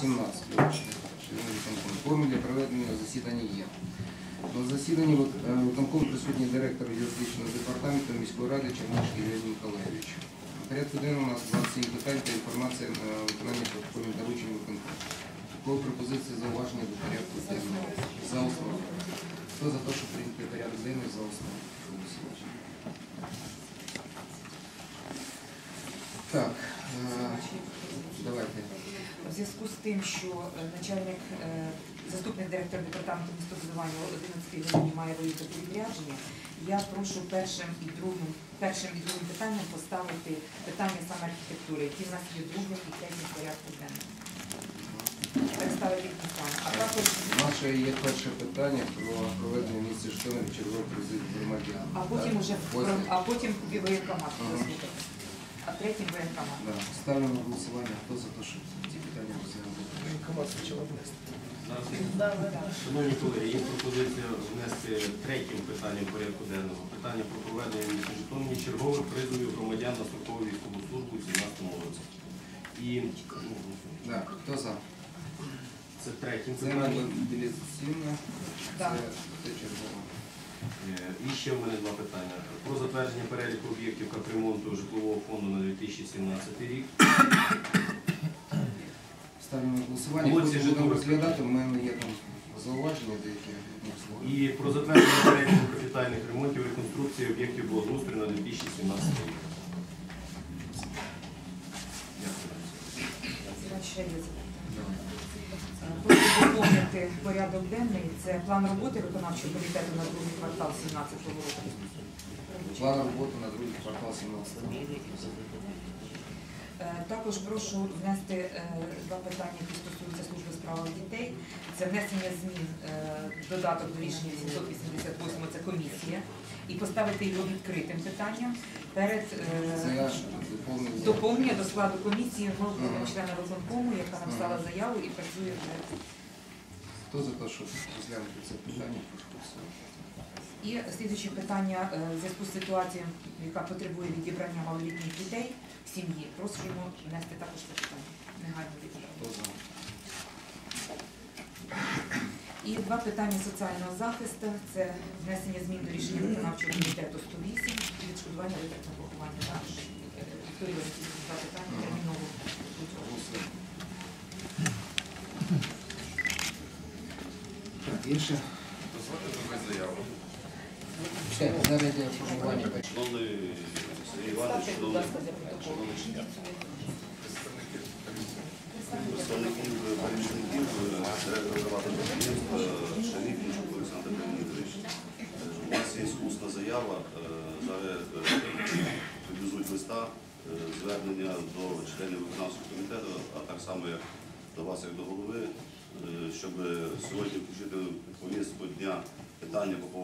17 члени виконкому. Форми для проведення засідання є. На засіданні е, виконкому присутній директор юридичного департаменту міської ради Чернишки Юрій Миколаївич. Порядку денному у нас 27 питань та інформація на виконання протокольних доручень виконкому. Такої пропозиції зауваження до порядку денного. За основу. Хто за те, щоб прийняти порядок денний за основу? Так, е, давайте. У зв'язку з тим, що е, начальник, е, заступник директора департаменту містобудування о 11 годині має виїхати відрядження, я прошу першим і другим, першим і другим питанням поставити питання саме архітектури, які в нас є другим і третім порядку денному. А також Наше є перше питання про проведення місця Житомирі чергових президії громадян. а потім Потім. а потім воєнкомат Ага. А третім воєнкомат. Да. Ставлю на голосування. Хто за те, щоб ці питання розглянути? Шановні колеги, є пропозиція внести третім питанням порядку денного питання про проведення в Житомирі чергових призовів громадян на строкову військову службу у 2017 році. І ну, Хто за? це третім Це питанням. мобілізаційне, це, Так. це чергове. Е, І ще в мене два питання. Про затвердження переліку об'єктів капремонту житлового фонду на 2017 рік. Ставлю на голосування. Вулиці Потім будемо Житомир. розглядати. У мене є там зауваження деякі. ну, слова. І про затвердження переліку капітальних ремонтів і реконструкції об'єктів благоустрою на 2017 рік. Дякую. Ще є запитання. Хочу доповнити порядок денний. Це план роботи виконавчого комітету на другий квартал 2017 року. План роботи на другий квартал 17 Е, Також прошу внести е, два питання, які стосуються служби справах дітей. Це внесення змін е, додаток до рішення 888, це комісія, і поставити його відкритим питанням перед е, доповнення. до складу комісії головного члена виконкому, яка написала заяву і працює. Хто за те, щоб розглянути це питання? Прошу. І слідуюче питання е, в зв'язку з ситуацією, яка потребує відібрання малолітніх дітей в сім'ї. Просимо внести також це питання. Негайно за? І два питання соціального захисту це внесення змін до рішення виконавчого комітету 108 і відшкодування витрат на поховання. Також Вікторія два питання терміново. Так, інше. Шановний Сергій Іванович, шановний шановний представників переміщеників, директор приватного підприємства Шаріфінчук Олександр заява. Е, Зараз привезуть листа е, звернення до членів виконавчого комітету, а так само як до вас, як до голови, е, щоб сьогодні включити повістку дня питання по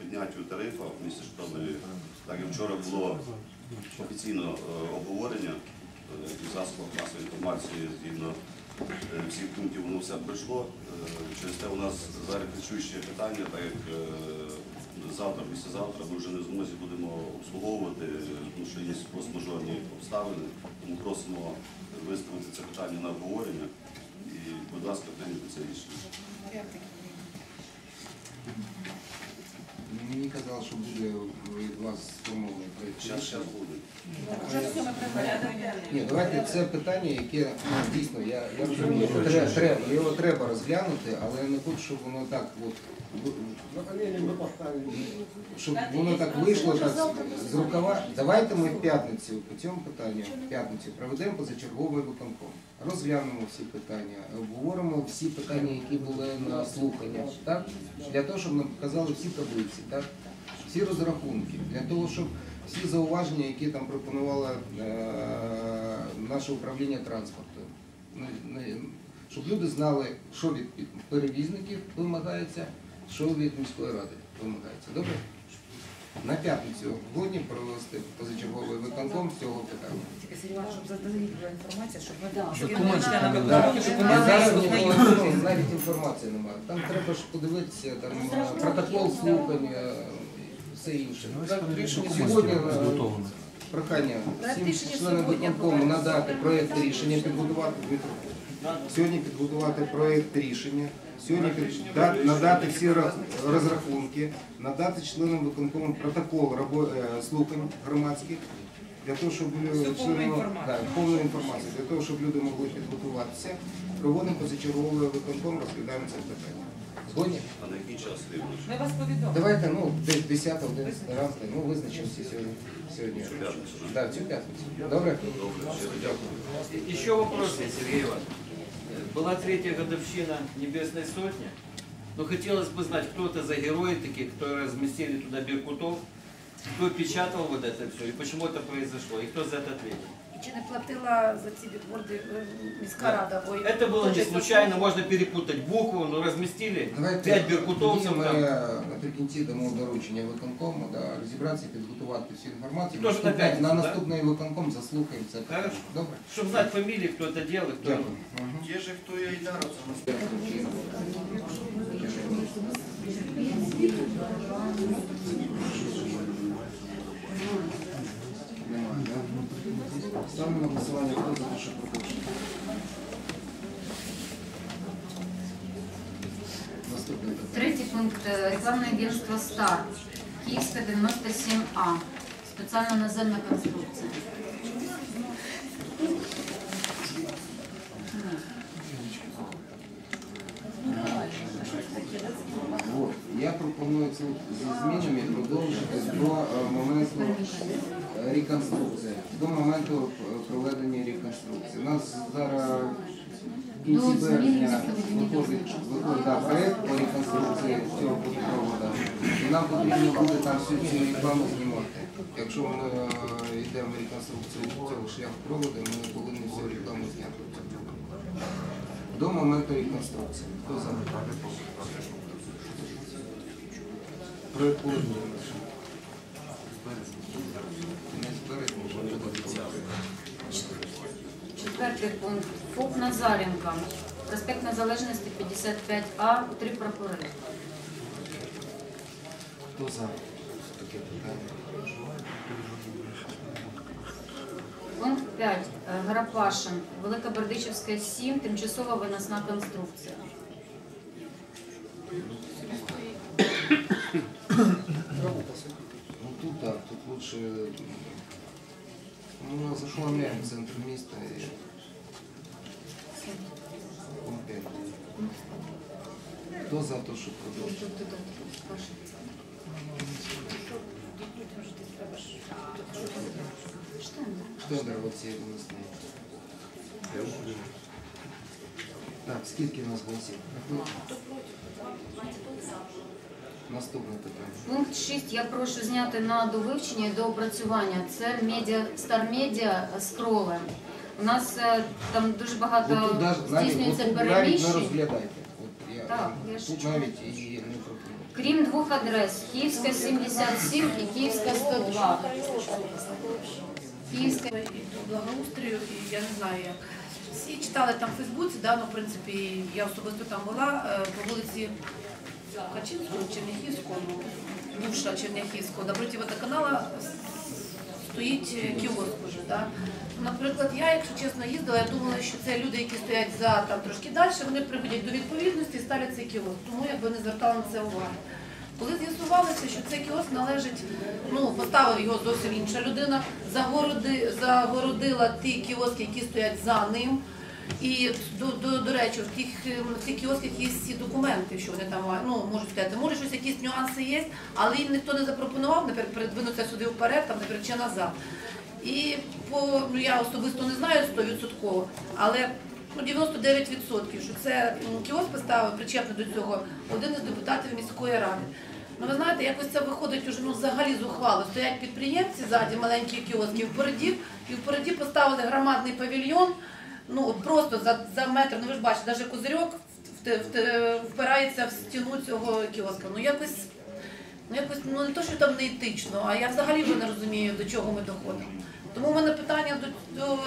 підняттю тарифу в місті Житомирі. Так як вчора було офіційно е, обговорення е, і засобах масової інформації згідно е, всіх пунктів воно все пройшло. Е, Через те у нас зараз кричуще питання, так як завтра, післязавтра ми вже не змозі будемо обслуговувати, тому що є форс-мажорні обставини. Тому просимо виставити це питання на обговорення і, будь ласка, прийняти це рішення. Мені казали, що буде від вас сформований проєкт. Зараз зараз буде. Ні, давайте це питання, яке ну, дійсно я, я розумію, що треба, треба, його треба розглянути, але не хочу, щоб воно так от щоб воно так вийшло так з- з рукава. Давайте ми в п'ятницю по цьому питанню в п'ятницю проведемо позачерговий виконком. Розглянемо всі питання, обговоримо всі питання, які були на слуханнях, так? Для того, щоб нам показали всі таблиці, так? Всі розрахунки, для того, щоб всі зауваження, які там пропонувало е, наше управління транспорту. Ну, Щоб люди знали, що від перевізників вимагається, що від міської ради вимагається. Добре? На п'ятницю годні провести позачерговий виконком з цього питання. Тільки Сергій щоб була інформація, щоб ми зараз ну, навіть інформації немає. Там треба ж подивитися, там е, протокол слухання, все інше. Рішення сьогодні е, прохання всім членам виконкому надати проєкт рішення, підготувати Дмитру. Сьогодні підготувати проєкт рішення, сьогодні надати всі розрахунки, надати членам виконкому протокол е, слухань громадських, для того, щоб повну інформацію. для того, щоб люди могли підготуватися, проводимо позачерговий виконком, розглядаємо це питання. Згодні? А на який час? Ми вас повідомимо. Давайте, ну, десь 10 11 ранку, ну, визначимося сьогодні. сьогодні. Цю п'ятницю, да? Цю п'ятницю. Добре? Добре, дякую. Еще вопрос, есть, Сергей Иванович. Была третья годовщина Небесной Сотни. Но хотелось бы знать, кто это за герои такие, которые разместили туда Беркутов, кто печатал вот это все и почему это произошло, и кто за это ответил. І чи не платила за ці бікборди е, міська рада? Бо Это было не случайно, можно перепутать букву, но разместили пять беркутовцев Ми там. е, наприкінці дамо доручення виконкому, да, розібратися, підготувати всю інформацію. Тож на Наступний- п'ятницю, на да? наступний виконком заслухаємо це. питання. Хорошо. Добре? Чтобы знать фамилии, кто это делал, и кто... Дякую. Мгм. Є же хто і Айдаров, це Да? На голосування, хто за те, що пропущено. Третій пункт е, рекламне агентство Стар. Київська 97А. Спеціальна наземна конструкція. Вот. Я пропоную це зі змінами продовжити до е, моменту е, реконструкції, до моменту е, проведення реконструкції. У нас зараз в кінці березня виходить, виходить да, проект по реконструкції цього водопроводу. І нам потрібно буде там всю цю рекламу знімати. Якщо ми йдемо в реконструкцію цього шляхопроводу, ми повинні всю рекламу зняти. До моменту реконструкції. Хто за? Що. Четвертий пункт. ФОП Назаренко. Проспект Незалежності 55А. Три прапори. Хто за таке питання? Пункт 5. Е, Гарапашин. Велика Бердичівська 7. Тимчасова виносна конструкція. Ну тут так, тут лучше ну, зашламляємо центр міста і пункт. Хто за те, що продовжити? Тут, ваше. Штендер оці виносний. Так, скільки у нас голосів? Наступне питання. Пункт 6 я прошу зняти на довивчення і доопрацювання. Це медіа, Star Media з кролем. У нас е, там дуже багато От тут навіть, здійснюється тут навіть не переміщень. розглядайте. От я, Так, я ж тут чую. навіть і не пропоную. Крім двох адрес Київська 77 і Київська 102. Київська і до благоустрою, і я не знаю як. Всі читали там в Фейсбуці, да, ну, в принципі, я особисто там була е, по вулиці Качинського, Черняхівського, ну, бувша Черняхівського, напроти водоканала стоїть кіоск уже. Да. Наприклад, я, якщо чесно, їздила, я думала, що це люди, які стоять за там трошки далі, вони приходять до відповідності і ставлять цей кіоск. Тому я би не звертала на це уваги. Коли з'ясувалося, що цей кіоск належить, ну поставив його зовсім інша людина, загороди, загородила ті кіоски, які стоять за ним. І до, до, до речі, в тих, ем, в тих кіосках є всі документи, що вони там. Ну можуть сказати, може щось якісь нюанси є, але їм ніхто не запропонував, не передвинутися сюди вперед, там не чи назад. І по ну я особисто не знаю 100%, але ну 99%, що це кіоск поставив причепний до цього один із депутатів міської ради. Ну ви знаєте, якось це виходить уже ну взагалі зухвало. Стоять підприємці ззаді маленькі кіоски впереді, і впереді поставили громадний павільйон. Ну от просто за, за метр, ну ви ж бачите, навіть козирьок впирається в стіну цього кіоска. Ну якось, ну якось ну не то, що там не етично, а я взагалі вже не розумію, до чого ми доходимо. Тому в мене питання до, до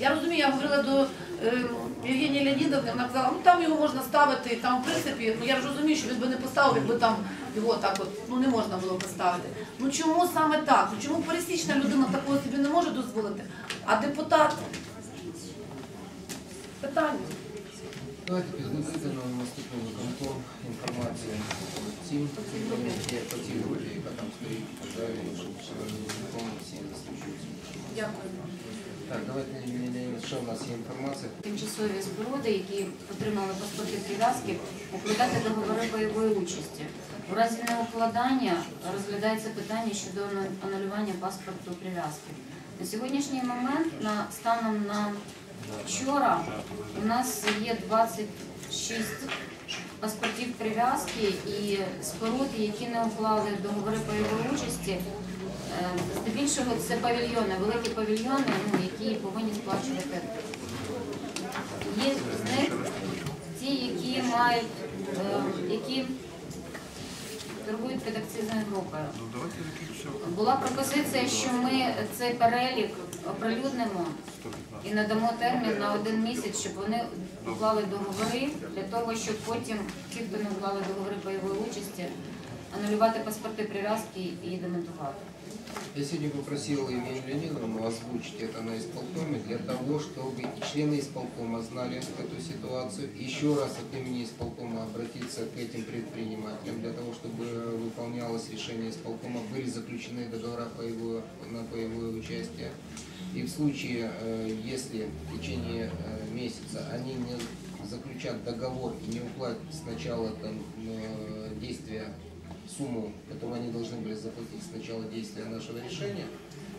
я розумію, я говорила до е, Євгенії Леонідовни, вона казала, ну там його можна ставити, там в принципі, ну я ж розумію, що він би не поставив, якби там його так от ну не можна було поставити. Ну чому саме так? Ну чому пересічна людина такого собі не може дозволити, а депутат питання. Давайте підготуйте на наступний виконком інформацію по цим по цій групі, яка там стоїть, і далі, щоб всі досліджуються. Дякую. Так, давайте що в нас є інформація? Тимчасові зброди, які отримали паспорти прив'язки, укладати договори бойової участі. У разі неукладання розглядається питання щодо ану- анулювання паспорту прив'язки. На сьогоднішній момент, на станом на вчора, у нас є 26 паспортів прив'язки і споруд, які не уклали договори бойової участі. Здебільшого це павільйони, великі павільйони, ну, які повинні сплачувати. Є з них ті, які мають, е, які торгують під акцизною групою. Була пропозиція, що ми цей перелік оприлюднимо і надамо термін на один місяць, щоб вони уклали договори для того, щоб потім ті, хто не уклали договори бойової участі, анулювати паспорти прив'язки і демонтувати. Я сегодня попросил Евгению Леонидовну озвучить это на исполкоме для того, чтобы и члены исполкома знали эту ситуацию. Еще раз от имени исполкома обратиться к этим предпринимателям для того, чтобы выполнялось решение исполкома, были заключены договора боевое, на боевое участие. И в случае, э, если в течение э, месяца они не заключат договор и не уплатят сначала там, э, действия сумму, которую они должны были заплатить с начала действия нашего решения.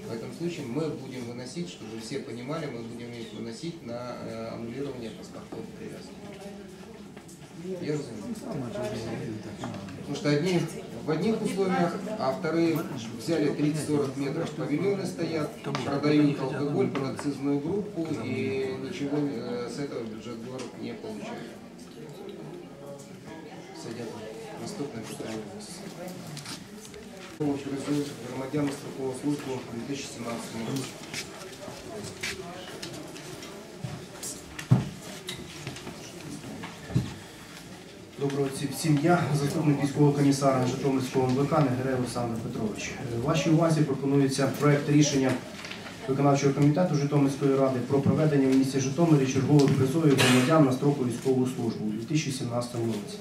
В этом случае мы будем выносить, чтобы все понимали, мы будем их выносить на э, аннулирование паспортов привязки. Я разумею. Потому что одни в одних условиях, а вторые взяли 30-40 метров павильоны стоят, продают алкоголь под группу и ничего э, с этого бюджет город не получает. Сидять. Наступне питання. Призов громадян строкову службу у 2017 році. Доброго всім дня, заступник військового комісара Житомирського МВК Негрей Олександр Петрович. Е, Вашій увазі пропонується проект рішення виконавчого комітету Житомирської ради про проведення в місті Житомирі чергових призовів громадян на строку військову службу у 2017 році.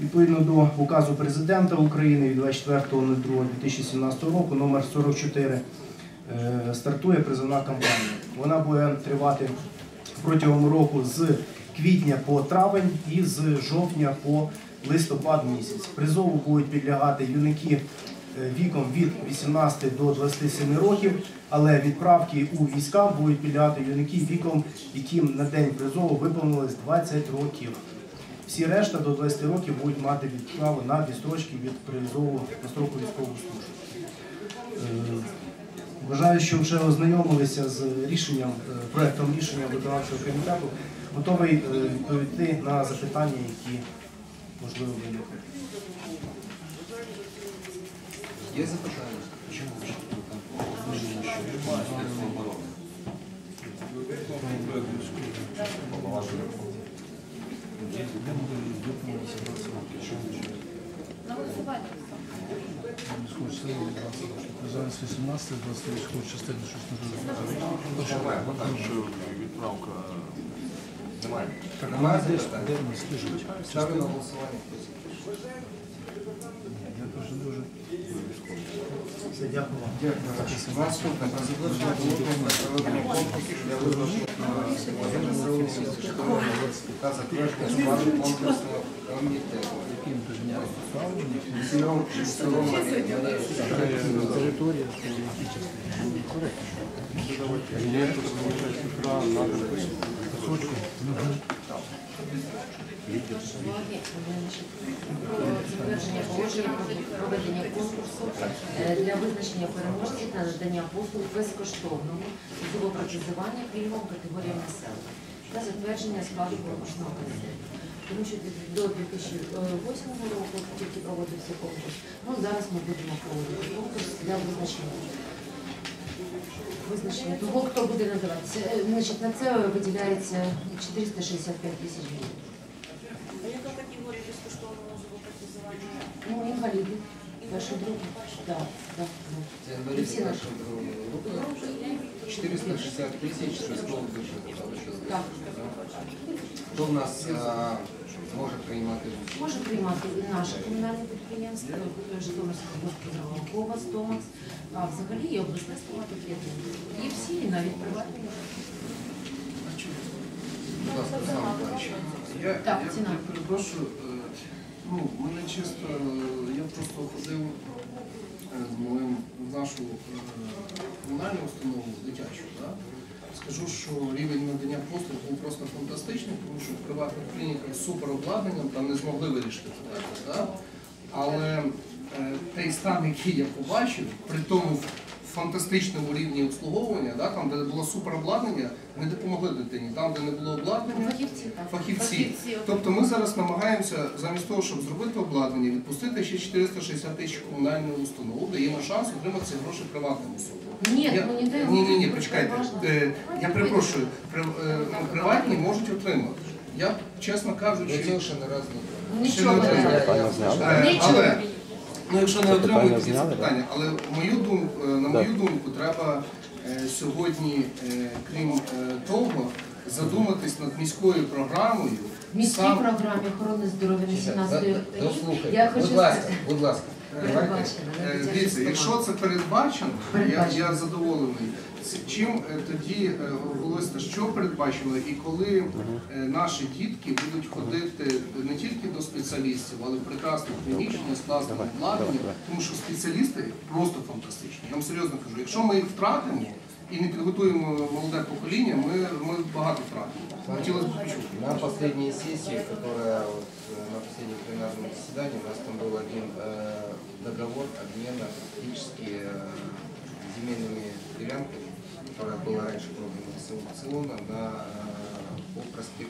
Відповідно до указу президента України від 24.02.2017 року номер 44 е, стартує призовна кампанія. Вона буде тривати протягом року з квітня по травень і з жовтня по листопад місяць. Призову будуть підлягати юнаки е, віком від 18 до 27 років, але відправки у війська будуть підлягати юнаки віком, яким на день призову виповнилось 20 років. Всі решта до 20 років будуть мати відправу на відстрочки від призову на строку військову службу. Е, Вважаю, що вже ознайомилися з рішенням, е, проектом рішення виконавчого комітету. Готовий е, відповісти на запитання, які можливо виникнуть. Є запитання? На голосування. Зараз 18, 20 військової частини щось не дуже. відправка. Немає. Немає запитань? Де вони служать? Ставлю на голосування. Я теж дуже. Все, дякую вам. Дякую. Наступне про затвердження положення про проведення конкурсу для визначення воєнно-правового та затвердження складу конкурсного комітету. Територія, що в якій частині. Коректно. Ленту, екран, надпис. Кусочку. Про затвердження проведення конкурсу е, для визначення переможців на надання послуг безкоштовного зубопротезування пільговим категоріям населення та затвердження складу конкурсного комітету. Тому що до 2008 року тільки проводився конкурс. Ну зараз ми будемо проводити конкурс для визначення. Визначення того, хто буде надавати. Е, Значить, на це виділяється 465 тисяч гривень. А яка категорія безкоштовного зубопротезування? Ну, інваліди. Перший, другий? Так, другої групи. 460 тисяч військових бюджетів. Так. Хто в нас а, може приймати? Може приймати і наше комунальне підприємство, Житомирська господаркова Стомакс, а взагалі і обласне стоматоб'єднання. І всі, і навіть приватні. Будь ласка, Руслан Миколаївич. Я, Так, я, ціна. я перепрошую, е, ну, мене чисто, е, я просто ходив з моїм в нашу е, комунальну установу дитячу. Да? Скажу, що рівень надання послуг був просто фантастичний, тому що в приватних клініках з суперобладнанням там не змогли вирішити питання. Да? Але е, той стан, який я побачив, при тому фантастичному рівні обслуговування, да, там, де було суперобладнання, не допомогли дитині. Там, де не було обладнання, Фахівці, фахівці. Фахівці. Тобто ми зараз намагаємося замість того, щоб зробити обладнання, відпустити ще 460 тисяч комунальну установу, даємо шанс отримати ці гроші приватним особам. Ні, Я- ми не даємо. ні, ні, ні, почекайте. Е, Я перепрошую, при- е, приватні можуть отримати. Я, чесно кажучи, ще не раз не Нічого не Питання даємо. Питання зняли? Е, Нічого. Але, ну якщо не отримують, ці це питання. Але мою думку, на мою думку, треба е, сьогодні, е, крім е, того, задуматись над міською програмою. Міській сам- програмі охорони здоров'я на 17 років. Я хочу будь ласка, сказати, будь ласка. Е, Дивіться, якщо це передбачено, я, Передбачено. я задоволений. З Чим е, тоді е, оголосити, що передбачено, і коли е, наші дітки будуть ходити не тільки до спеціалістів, але в прекрасних приміщеннях з класним обладнанням, тому що спеціалісти просто фантастичні. Я вам серйозно кажу, якщо ми їх втратимо і не підготуємо молоде покоління, ми, ми багато втратимо. Хотілося б почути. На последней сессии, которая вот, э, на последнем пленарном заседании, у нас там был один э, договор обмена фактически э, земельными делянками, которая была раньше продана с аукциона на, по проспекту